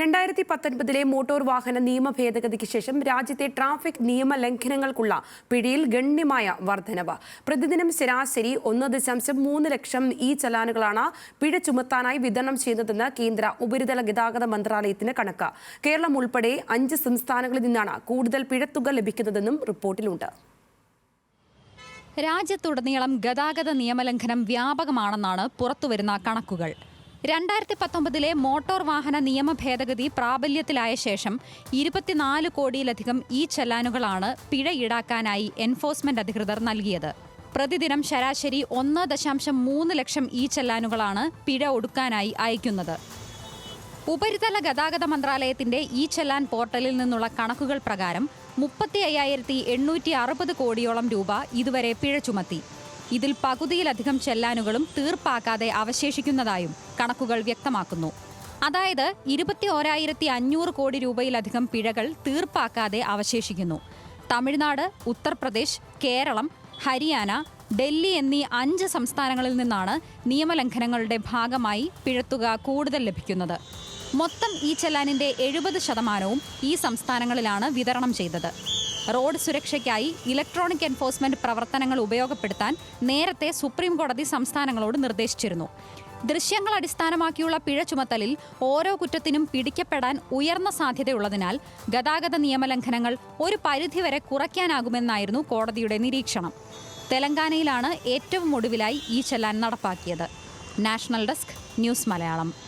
രണ്ടായിരത്തി പത്തൊൻപതിലെ മോട്ടോർ വാഹന നിയമ ഭേദഗതിക്ക് ശേഷം രാജ്യത്തെ ട്രാഫിക് നിയമ ലംഘനങ്ങൾക്കുള്ള പിഴയിൽ ഗണ്യമായ വർധനവ്. പ്രതിദിനം ശരാശരി ഒന്ന് ദശാംശം മൂന്ന് ലക്ഷം ഇ ചലാനുകളാണ് പിഴ ചുമത്താനായി വിതരണം ചെയ്യുന്നതെന്ന് കേന്ദ്ര ഉപരിതല ഗതാഗത മന്ത്രാലയത്തിന് കണക്ക്. കേരളം ഉൾപ്പെടെ അഞ്ച് സംസ്ഥാനങ്ങളിൽ നിന്നാണ് കൂടുതൽ പിഴത്തുക ലഭിക്കുന്നതെന്നും റിപ്പോർട്ടിലുണ്ട്. രാജ്യത്തുടനീളം ഗതാഗത നിയമലംഘനം വ്യാപകമാണെന്നാണ് പുറത്തുവരുന്ന കണക്കുകൾ. രണ്ടായിരത്തി പത്തൊമ്പതിലെ മോട്ടോർ വാഹന നിയമ ഭേദഗതി പ്രാബല്യത്തിലായ ശേഷം ഇരുപത്തിനാല് കോടിയിലധികം ഈ ചെല്ലാനുകളാണ് പിഴ ഈടാക്കാനായി എൻഫോഴ്സ്മെന്റ് അധികൃതർ നൽകിയത്. പ്രതിദിനം ശരാശരി ഒന്ന് ദശാംശം മൂന്ന് ലക്ഷം ഈ ചെല്ലാനുകളാണ് പിഴ ഒടുക്കാനായി അയക്കുന്നത്. ഉപരിതല ഗതാഗത മന്ത്രാലയത്തിന്റെ ഇ ചെല്ലാൻ പോർട്ടലിൽ നിന്നുള്ള കണക്കുകൾ പ്രകാരം മുപ്പത്തി അയ്യായിരത്തി എണ്ണൂറ്റി അറുപത് കോടിയോളം രൂപ ഇതുവരെ പിഴ ചുമത്തി. ഇതിൽ പകുതിയിലധികം ചെല്ലാനുകളും തീർപ്പാക്കാതെ അവശേഷിക്കുന്നതായും കണക്കുകൾ വ്യക്തമാക്കുന്നു. അതായത് ഇരുപത്തി ഓരായിരത്തി അഞ്ഞൂറ് കോടി രൂപയിലധികം പിഴകൾ തീർപ്പാക്കാതെ അവശേഷിക്കുന്നു. തമിഴ്നാട് ഉത്തർപ്രദേശ് കേരളം ഹരിയാന ഡൽഹി എന്നീ അഞ്ച് സംസ്ഥാനങ്ങളിൽ നിന്നാണ് നിയമലംഘനങ്ങളുടെ ഭാഗമായി പിഴത്തുക കൂടുതൽ ലഭിക്കുന്നത്. മൊത്തം ഈ ചെല്ലാനിന്റെ എഴുപത് ശതമാനവും ഈ സംസ്ഥാനങ്ങളിലാണ് വിതരണം ചെയ്തത്. റോഡ് സുരക്ഷയ്ക്കായി ഇലക്ട്രോണിക് എൻഫോഴ്സ്മെന്റ് പ്രവർത്തനങ്ങൾ ഉപയോഗപ്പെടുത്താൻ നേരത്തെ സുപ്രീം കോടതി സംസ്ഥാനങ്ങളോട് നിർദ്ദേശിച്ചിരുന്നു. ദൃശ്യങ്ങൾ അടിസ്ഥാനമാക്കിയുള്ള പിഴ ചുമത്തലിൽ ഓരോ കുറ്റത്തിനും പിടിക്കപ്പെടാൻ ഉയർന്ന സാധ്യതയുള്ളതിനാൽ ഗതാഗത നിയമലംഘനങ്ങൾ ഒരു പരിധിവരെ കുറയ്ക്കാനാകുമെന്നായിരുന്നു കോടതിയുടെ നിരീക്ഷണം. തെലങ്കാനയിലാണ് ഏറ്റവും ഒടുവിലായി ഈ ചെല്ലാൻ നടപ്പാക്കിയത്. National desk news Malayalam.